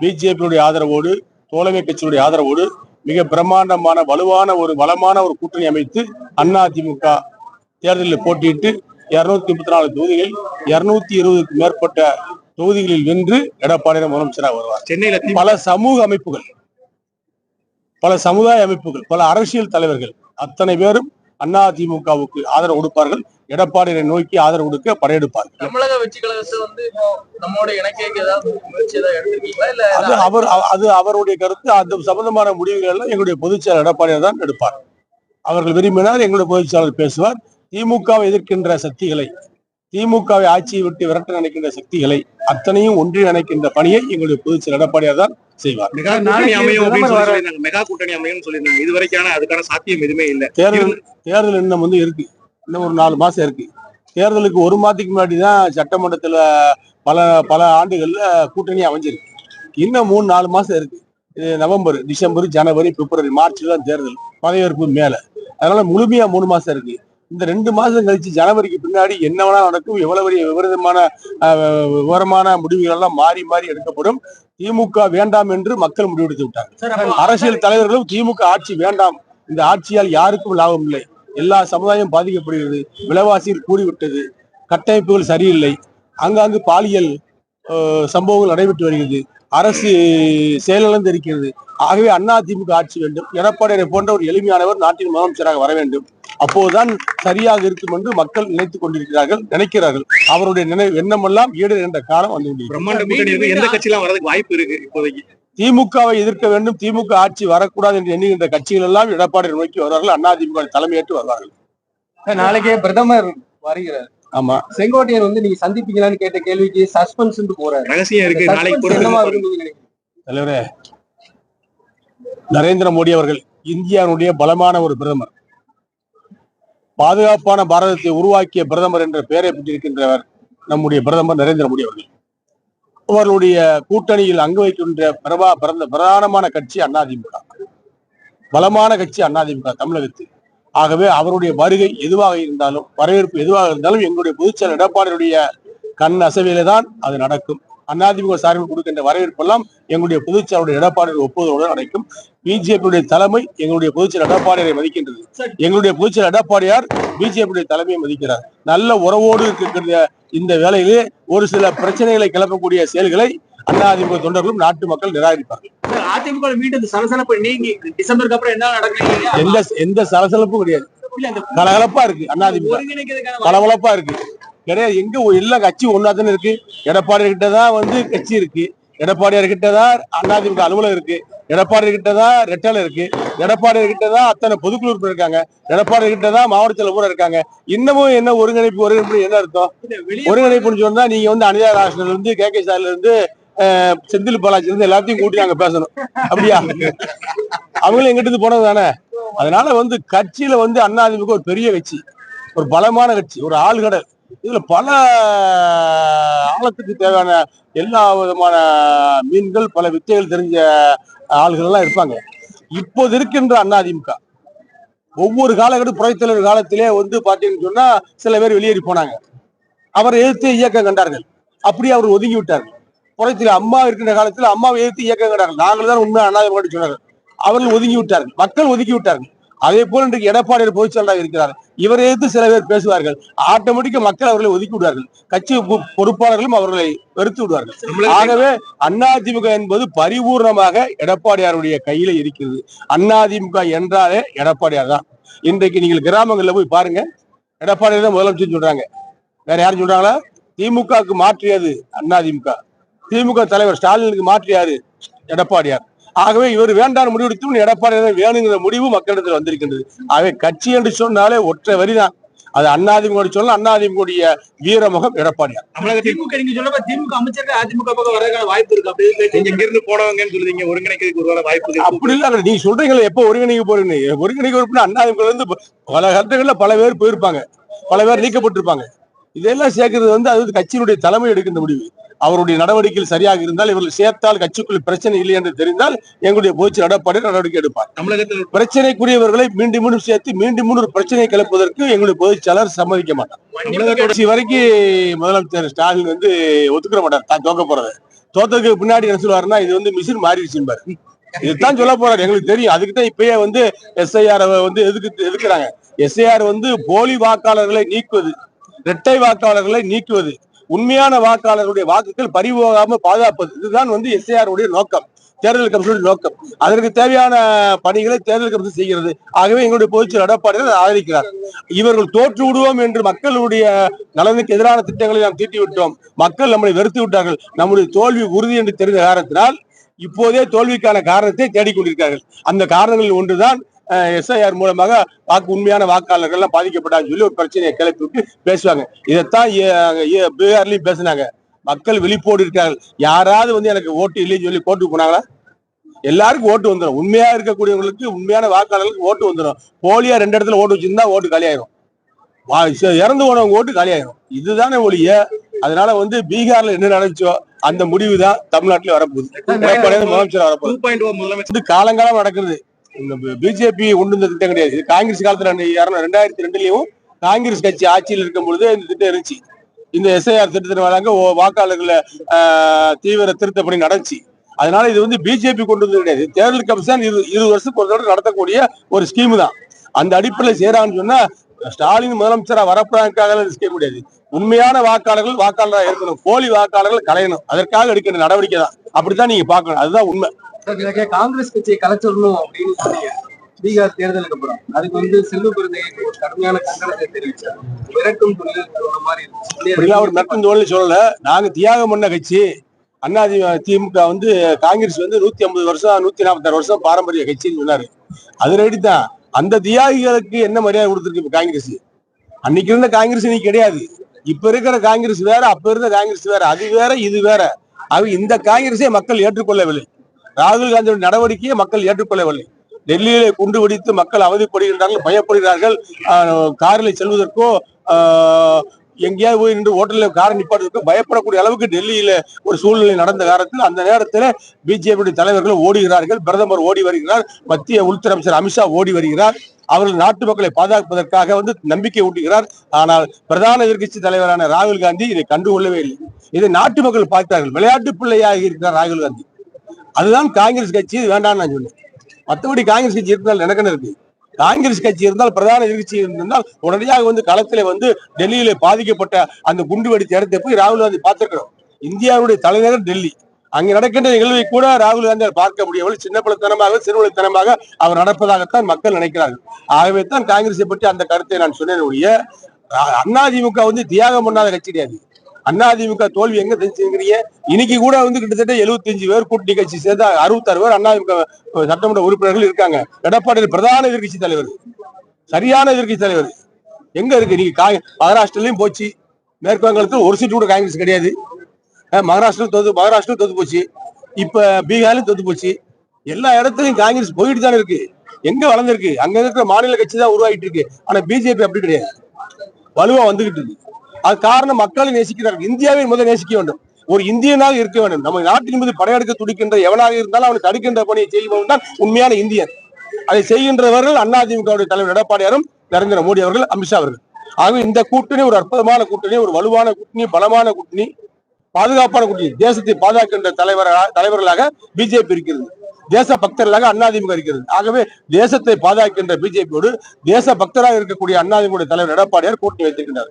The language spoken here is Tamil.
பிஜேபியுடைய ஆதரவோடு தோழமை கட்சியுடைய ஆதரவோடு மிக பிரம்மாண்டமான வலுவான ஒரு வளமான ஒரு கூட்டணி அமைத்து அதிமுக தேர்தலில் போட்டியிட்டு இருநூத்தி முப்பத்தி நாலு தொகுதிகளில் இருநூத்தி இருபதுக்கு மேற்பட்ட தொகுதிகளில் வென்று எடப்பாடியார் முதலமைச்சராக வருவார். சென்னையில பல சமூக அமைப்புகள் பல சமுதாய அமைப்புகள் பல அரசியல் தலைவர்கள் அத்தனை பேரும் அதிமுகவுக்கு ஆதரவு கொடுப்பார்கள். எடப்பாடியை நோக்கி ஆதரவு கொடுக்க படையெடுப்பார்கள். தமிழக வெற்றி கழகத்தை வந்து நம்மோட இணைக்க ஏதாவது முயற்சி ஏதாவது எடுத்திருக்கீங்களா? இல்ல அது அவர் அது அவருடைய கருத்து. அது சம்பந்தமான முடிவுகள் எல்லாம் எங்களுடைய பொதுச்செயலர் எடப்பாடியார் தான் எடுப்பார். அவர்கள் விரும்பினால் எங்களுடைய பொதுச்செயலர் பேசுவார். திமுகவை எதிர்க்கின்ற சக்திகளை திமுகவை ஆட்சியை விட்டு விரட்ட நினைக்கின்ற சக்திகளை அத்தனையும் ஒன்றிணைக்கின்ற பணியை எங்களுடைய பொதுச்செயலர் எடப்பாடியார் தான் மெகா கூட்டணி அமையும் சொல்லியிருந்தாங்க. மெகா கூட்டணி அமையும் சொல்லியிருந்தாங்க. இது வரைக்கான அதுக்கான சாத்தியம் எதுவுமே இல்ல. தேர்தல் தேர்தல் இன்னும் வந்து இருக்கு. இன்னும் ஒரு நாலு மாசம் இருக்கு. தேர்தலுக்கு ஒரு மாதத்துக்கு முன்னாடி தான் சட்டமன்றத்துல பல பல ஆண்டுகள்ல கூட்டணி அமைஞ்சிருக்கு. இன்னும் மூணு நாலு மாசம் இருக்கு. இது நவம்பர் டிசம்பர் ஜனவரி பிப்ரவரி மார்ச்ல தான் தேர்தல் பதவியேற்பு மேல. அதனால முழுமையா மூணு மாசம் இருக்கு. இந்த ரெண்டு மாசம் கழிச்சு ஜனவரிக்கு பின்னாடி என்ன வேணா நடக்கும் எவ்வளவு பெரிய விபரீதமான விவரமான முடிவுகள் எல்லாம் மாறி மாறி எடுக்கப்படும். திமுக வேண்டாம் என்று மக்கள் முடிவெடுத்து விட்டாங்க. அரசியல் தலைவர்களும் திமுக ஆட்சி வேண்டாம். இந்த ஆட்சியால் யாருக்கும் லாபம் இல்லை. எல்லா சமுதாயம் பாதிக்கப்படுகிறது. விலைவாசியில் கூடிவிட்டது. கட்டமைப்புகள் சரியில்லை. ஆங்காங்கு பாலியல் சம்பவங்கள் நடைபெற்று வருகிறது. அரசு செயலிழந்து இருக்கிறது. ஆகவே அண்ணா திமுக ஆட்சி வேண்டும். எடப்பாடியை போன்ற ஒரு எளிமையானவர் நாட்டின் முதலமைச்சராக வர வேண்டும். அப்போதுதான் சரியாக இருக்கும் என்று மக்கள் நினைத்துக் கொண்டிருக்கிறார்கள் நினைக்கிறார்கள். அவருடைய நினைவு எண்ணமெல்லாம் ஈடு என்ற காலம் வந்து இருக்கு எந்த கட்சியெல்லாம் வரதுக்கு வாய்ப்பு இருக்கு இப்போதைக்கு? திமுகவை எதிர்க்க வேண்டும் திமுக ஆட்சி வரக்கூடாது என்று எண்ணுகின்ற கட்சிகள் எல்லாம் எடப்பாடி நோக்கி வருவார்கள் அண்ணா திமுக தலைமையேற்று வருவார்கள். நாளைக்கே பிரதமர் வருகிறார். ஆமா. செங்கோட்டையர் வந்து நீங்க சந்திப்பீங்களான்னு கேட்ட கேள்விக்கு சஸ்பென்ஸ் போறாரு. ரகசியம் இருக்கு நாளைக்கு? தலைவரே நரேந்திர மோடி அவர்கள் இந்தியாவுடைய பலமான ஒரு பிரதமர். பாதுகாப்பான பாரதத்தை உருவாக்கிய பிரதமர் என்ற பெயரை பெற்றிருக்கின்றவர் நம்முடைய பிரதமர் நரேந்திர மோடி அவர்கள். அவர்களுடைய கூட்டணியில் அங்கு வைக்கின்ற பிரபா பிறந்த பிரதானமான கட்சி அதிமுக பலமான கட்சி அதிமுக தமிழகத்தில். ஆகவே அவருடைய வருகை எதுவாக இருந்தாலும் வரவேற்பு எதுவாக இருந்தாலும் எங்களுடைய பொதுச்செயலர் எடப்பாடியுடைய கண் அசைவிலே தான் அது நடக்கும். அதிமுக சார்பில் கொடுக்கின்ற வரவேற்பெல்லாம் எங்களுடைய பொதுச்செயலுடைய எடப்பாடியை ஒப்புதலோடு நடக்கும் பிஜேபியுடைய தலைமை எங்களுடைய பொதுச்செயலர் எடப்பாடியை மதிக்கின்றது. எங்களுடைய பொதுச்செயலர் எடப்பாடியார் பிஜேபியுடைய தலைமையை மதிக்கிறார். நல்ல உறவோடு இருக்கின்ற இந்த வேளையிலே ஒரு சில பிரச்சனைகளை கிளப்பக்கூடிய செயல்களை அதிமுக தொண்டர்களும் நாட்டு மக்கள் நிராகரிப்பார்கள். அதிமுக மீண்டும் சலசலப்பு நீங்கி டிசம்பருக்கு அப்புறம் என்ன நடக்குறீங்க எந்த எந்த சலசலப்பும் கிடையாது. கலகலப்பா இருக்கு அதிமுக பளபளப்பா இருக்கு. கிடையாது எங்க எல்லா கட்சி ஒன்னா தானே இருக்கு. எடப்பாடி கிட்ட தான் வந்து கட்சி இருக்கு. எடப்பாடியார் கிட்ட தான் அதிமுக அலுவலகம் இருக்கு. எடப்பாடி கிட்ட தான் ரெட்டலை இருக்கு. எடப்பாடி கிட்ட தான் அத்தனை பொதுக்குழு உறுப்பினர் இருக்காங்க. எடப்பாடி கிட்ட தான் மாவட்ட தலைவர் இருக்காங்க. இன்னமும் என்ன ஒருங்கிணைப்பு ஒருங்கிணைப்பு என்ன அர்த்தம்? ஒருங்கிணைப்புன்னு சொன்னா நீங்க வந்து அனிதா ராஷ்டிரல இருந்து கே கே சார்ல இருந்து செந்தில் பாலாஜி இருந்து எல்லாத்தையும் கூட்டி நாங்க பேசணும். அப்படியா? அவங்களும் எங்கிட்ட இருந்து போனது தானே? அதனால வந்து கட்சியில வந்து அதிமுக ஒரு பெரிய கட்சி. ஒரு பலமான கட்சி. ஒரு ஆள்கடல் இதுல பல ஆழத்துக்கு தேவையான எல்லா விதமான மீன்கள் பல வித்தைகள் தெரிஞ்ச ஆள்கள் எல்லாம் இருப்பாங்க. இப்போது இருக்கின்ற அதிமுக ஒவ்வொரு காலகட்டம் புரட்சித்தலைவர் காலத்திலே வந்து பாத்தீங்கன்னு சொன்னா சில பேர் வெளியேறி போனாங்க. அவரை எதிர்த்து இயக்கம் கண்டார்கள். அப்படியே அவர் ஒதுங்கி விட்டார்கள். புரட்சியில் அம்மா இருக்கின்ற காலத்தில் அம்மாவை எதிர்த்து இயக்கம் கண்டார்கள். நாங்கள் தான் உண்மை அண்ணாதிமுக சொன்னார்கள். அவர்கள் ஒதுங்கி விட்டார்கள். மக்கள் ஒதுக்கி விட்டார்கள். அதே போல இன்றைக்கு எடப்பாடியார் பொதுச்செயலாளராக இருக்கிறார். இவரை எதிர்த்து சில பேர் பேசுவார்கள். ஆட்டோமேட்டிக்கா மக்கள் அவர்களை ஒதுக்கி விடுவார்கள். கட்சி பொறுப்பாளர்களும் அவர்களை வெறுத்து விடுவார்கள். ஆகவே அதிமுக என்பது பரிபூர்ணமாக எடப்பாடியாருடைய கையில இருக்கிறது. அதிமுக என்றாலே எடப்பாடியார் தான். இன்றைக்கு நீங்கள் கிராமங்கள்ல போய் பாருங்க. எடப்பாடியார் தான் முதலமைச்சர் சொல்றாங்க. வேற யாரும் சொல்றாங்களா? திமுகவுக்கு மாற்றியது அதிமுக திமுக தலைவர் ஸ்டாலினுக்கு மாற்றியாரு எடப்பாடியார். ஆகவே இவர் வேண்டாம் முடிவெடுத்து எடப்பாடியார் வேணுங்கிற முடிவு மக்களிடத்தில் வந்திருக்கின்றது. ஆகவே கட்சி என்று சொன்னாலே ஒற்றை வரிதான். அது அதிமுக சொல்லலாம் அதிமுக வீரமுகம் எடப்பாடியார். திமுக நீங்க மாதிரி திமுக அமைச்சர்கள் அதிமுக பக்கம் வரதுக்கான வாய்ப்பு இருக்கு. அப்படி நீங்க இங்க இருந்து போனவங்கன்னு சொல்லுவீங்க ஒருங்கிணைக்கிறதுக்கு ஒரு வாய்ப்பு இருக்கு. அப்படி இல்ல நீங்க சொல்றீங்களே எப்ப ஒருங்கிணைக்க போறீங்க ஒருங்கிணைக்க உறுப்பினர் அதிமுக இருந்து பல கட்டங்கள்ல பல பேர் போயிருப்பாங்க. பல பேர் நீக்கப்பட்டிருப்பாங்க. இதெல்லாம் சேர்க்கிறது வந்து அது கட்சியினுடைய தலைமை எடுக்கின்ற முடிவு. அவருடைய நடவடிக்கைகள் சரியாக இருந்தால் இவர்கள் சேர்த்தால் கட்சிக்குள் பிரச்சனை இல்லை என்று தெரிந்தால் எங்களுடைய பொதுச்சு எடப்பாடி நடவடிக்கை எடுப்பார். தமிழகத்தில் பிரச்சனைக்குரியவர்களை மீண்டும் மீண்டும் சேர்த்து மீண்டும் மீண்டும் ஒரு பிரச்சனையை கிளப்புவதற்கு எங்களுடைய பொதுச்செயலர் சம்மதிக்க மாட்டார். கடைசி வரைக்கும் முதலமைச்சர் ஸ்டாலின் வந்து ஒத்துக்கிற மாட்டார். தான் தோக்க போறதை. தோத்ததுக்கு பின்னாடி என்ன சொல்லுவாருன்னா இது வந்து மிஷின் மாறிடுச்சுன்னு இதுதான் சொல்ல போறாரு. எங்களுக்கு தெரியும். அதுக்கு தான் இப்பயே வந்து எஸ்ஐஆர் வந்து எதுக்கு எதுக்குறாங்க? எஸ்ஐஆர் வந்து போலி வாக்காளர்களை நீக்குவது இரட்டை வாக்காளர்களை நீக்குவது உண்மையான வாக்காளர்களுடைய வாக்குகள் பறிபோகாம பாதுகாப்பது. இதுதான் வந்து எஸ்ஐஆர் உடைய நோக்கம். தேர்தல் கமிஷனுடைய நோக்கம். அதற்கு தேவையான பணிகளை தேர்தல் கமிஷன் செய்கிறது. ஆகவே எங்களுடைய பொதுச்செயலர் நடப்பாடுகள் ஆதரிக்கிறார். இவர்கள் தோற்று விடுவோம் என்று மக்களுடைய நலனுக்கு எதிரான திட்டங்களை நாம் தீட்டி விட்டோம். மக்கள் நம்மளை வெறுத்து விட்டார்கள். நம்முடைய தோல்வி உறுதி என்று தெரிந்த காரணத்தினால் இப்போதே தோல்விக்கான காரணத்தை தேடிக்கொண்டிருக்கிறார்கள். அந்த காரணங்களில் ஒன்றுதான் எஸ்ஐஆர் மூலமாக வாக்கு உண்மையான வாக்காளர்கள் எல்லாம் பாதிக்கப்பட்டாங்கன்னு சொல்லி ஒரு பிரச்சனையை கிளப்பி விட்டு பேசுவாங்க. இதைத்தான் பீகார்லயும் பேசுனாங்க. மக்கள் விழிப்போடு இருக்கார்கள். யாராவது வந்து எனக்கு ஓட்டு இல்லைன்னு சொல்லி கோட்டுக்கு போனாங்களா? எல்லாருக்கும் ஓட்டு வந்துடும் உண்மையா இருக்கக்கூடியவங்களுக்கு உண்மையான வாக்காளர்களுக்கு ஓட்டு வந்துடும் போலியா ரெண்டு இடத்துல ஓட்டு வச்சிருந்தா ஓட்டு காலியாயிரும். இறந்து போனவங்க ஓட்டு காலியாயிரும். இதுதானே ஒழிய அதனால வந்து பீகார்ல என்ன நடந்துச்சோ அந்த முடிவு தான் தமிழ்நாட்டுல வரப்போகுது. முதலமைச்சர் வரப்போகுது காலங்காலம் நடக்கிறது இந்த பிஜேபி கொண்டு வந்த திட்டம் கிடையாது. காங்கிரஸ் காலத்துல ரெண்டாயிரத்தி ரெண்டுலயும் காங்கிரஸ் கட்சி ஆட்சியில் இருக்கும் பொழுது இந்த திட்டம் இருந்துச்சு. இந்த எஸ்ஐஆர் திட்டத்தின் வழங்க வாக்காளர்களை தீவிர திருத்த பணி நடந்துச்சு. அதனால இது வந்து பிஜேபி கொண்டு வந்தது கிடையாது. தேர்தல் கமிஷன் இரு இரு வருஷத்துக்கு ஒரு தடவை நடத்தக்கூடிய ஒரு ஸ்கீம் தான். அந்த அடிப்படையில் செய்யறாங்கன்னு சொன்னா ஸ்டாலின் முதலமைச்சரா வரப்போறதுக்காக செய்ய முடியாது. உண்மையான வாக்காளர்கள் வாக்காளராக இருக்கணும். போலி வாக்காளர்கள் கலையணும். அதற்காக எடுக்கிற நடவடிக்கை தான். அப்படித்தான் நீங்க பாக்கணும் அதுதான் உண்மை. காங்கிரஸ் கட்சியை கலைச்சிடணும் அப்படின்னு சொன்னீங்க. பீகார் தேர்தலுக்கு அப்புறம். அதுக்கு வந்து செல்வ பிறந்தகை ஒரு கடுமையான கண்டனத்தை தெரிவிச்சார். விரட்டும் தொழில் ஒரு மாதிரி இருந்துச்சு. அப்படிலாம் ஒரு நட்பு தோல்வி சொல்லல. நாங்க தியாகம் பண்ண கட்சி. அண்ணா திமுக வந்து காங்கிரஸ் வந்து நூத்தி ஐம்பது வருஷம் நூத்தி நாற்பத்தாறு வருஷம் பாரம்பரிய கட்சின்னு சொன்னாரு. அது ரெடி தான். அந்த தியாகிகளுக்கு என்ன மரியாதை கொடுத்துருக்கு இப்ப காங்கிரஸ்? அன்னைக்கு இருந்த காங்கிரஸ் இன்னைக்கு கிடையாது. இப்ப இருக்கிற காங்கிரஸ் வேற அப்ப இருந்த காங்கிரஸ் வேற அது வேற இது வேற. அது இந்த காங்கிரஸை மக்கள் ஏற்றுக்கொள்ளவில்லை. ராகுல் காந்தியோட நடவடிக்கையை மக்கள் ஏற்றுக்கொள்ளவில்லை. டெல்லியிலே குண்டு வெடித்து மக்கள் அவதிப்படுகின்றார்கள் பயப்படுகிறார்கள். காரில் செல்வதற்கோ எங்கேயாவது போய் நின்று ஹோட்டலில் கார் நிப்பாட்டுக்கு பயப்படக்கூடிய அளவுக்கு டெல்லியில ஒரு சூழ்நிலை நடந்த காலத்தில் அந்த நேரத்தில் பிஜேபி தலைவர்கள் ஓடுகிறார்கள். பிரதமர் ஓடி வருகிறார். மத்திய உள்துறை அமைச்சர் அமித்ஷா ஓடி வருகிறார். அவர்கள் நாட்டு மக்களை பாதுகாப்பதற்காக வந்து நம்பிக்கை ஊட்டுகிறார். ஆனால் பிரதான எதிர்கட்சி தலைவரான ராகுல் காந்தி இதை கண்டுகொள்ளவே இல்லை. இதை நாட்டு மக்கள் பார்த்தார்கள். விளையாட்டு பிள்ளையாக இருக்கிறார் ராகுல் காந்தி. அதுதான் காங்கிரஸ் கட்சி வேண்டாம்னு நான் சொன்னேன் மற்றபடி காங்கிரஸ் கட்சி இருந்தால் எனக்கு இருக்கு. காங்கிரஸ் கட்சி இருந்தால் பிரதான எதிர்கட்சி இருந்தால் உடனடியாக வந்து களத்தில் வந்து டெல்லியில பாதிக்கப்பட்ட அந்த குண்டு வெடித்த இடத்தை போய் ராகுல் காந்தி பார்த்திருக்கிறோம் இந்தியாவுடைய தலைநகர் டெல்லி. அங்க நடக்கின்ற நிகழ்வை கூட ராகுல் காந்தி பார்க்க முடியவில்லை. சின்ன பிள்ளைத்தனமாக சிறுவழித்தனமாக அவர் நடப்பதாகத்தான் மக்கள் நினைக்கிறார்கள். ஆகவே தான் காங்கிரஸை பற்றி அந்த கருத்தை நான் சொன்னேன் ஒழிய அதிமுக வந்து தியாகம் பண்ணாத கட்சி கிடையாது. அதிமுக தோல்வி எங்க தெரிஞ்சுங்கிறீங்க இன்னைக்கு கூட வந்து கிட்டத்தட்ட 75 பேர் கூட்டணி கட்சி சேர்ந்தா அறுபத்தாறு பேர் அதிமுக சட்டமன்ற உறுப்பினர்கள் இருக்காங்க. எடப்பாடி பிரதான எதிர்கட்சி தலைவர். சரியான எதிர்கட்சி தலைவர். எங்க இருக்கு? நீங்க கா- மகாராஷ்டிரலயும் போச்சு. மேற்கு வங்கத்தில் ஒரு சீட்டு கூட காங்கிரஸ் கிடையாது. மகாராஷ்டிரம் தோத்து மகாராஷ்டிரம் தோத்து போச்சு. இப்ப பீகார்லயும் தோத்து போச்சு. எல்லா இடத்துலயும் காங்கிரஸ் போயிட்டு தானே இருக்கு. எங்க வளர்ந்துருக்கு? அங்க இருக்கிற மாநில கட்சி தான் உருவாகிட்டு இருக்கு. ஆனா பிஜேபி அப்படி கிடையாது. வலுவா வந்துகிட்டு இருக்கு. அது காரணம் மக்களை நேசிக்கிறார்கள். இந்தியாவை முதல் நேசிக்க வேண்டும். ஒரு இந்தியனாக இருக்க வேண்டும். நம்ம நாட்டின் மீது படையெடுக்க துடிக்கின்ற எவனாக இருந்தாலும் அவனை தடுக்கின்ற பணியை செய்பவன் தான் உண்மையான இந்தியன். அதை செய்கின்றவர்கள் அதிமுகவுடைய தலைவர் எடப்பாடியாரும் நரேந்திர மோடி அவர்கள் அமித்ஷா அவர்கள். ஆகவே இந்த கூட்டணி ஒரு அற்புதமான கூட்டணி ஒரு வலுவான கூட்டணி பலமான கூட்டணி பாதுகாப்பான கூட்டணி. தேசத்தை பாதுகாக்கின்ற தலைவராக தலைவர்களாக பிஜேபி இருக்கிறது. தேச பக்தர்களாக அதிமுக இருக்கிறது. ஆகவே தேசத்தை பாதுகாக்கின்ற பிஜேபியோடு தேச பக்தராக இருக்கக்கூடிய அதிமுக தலைவர் எடப்பாடியார் கூட்டணி வைத்திருக்கிறார்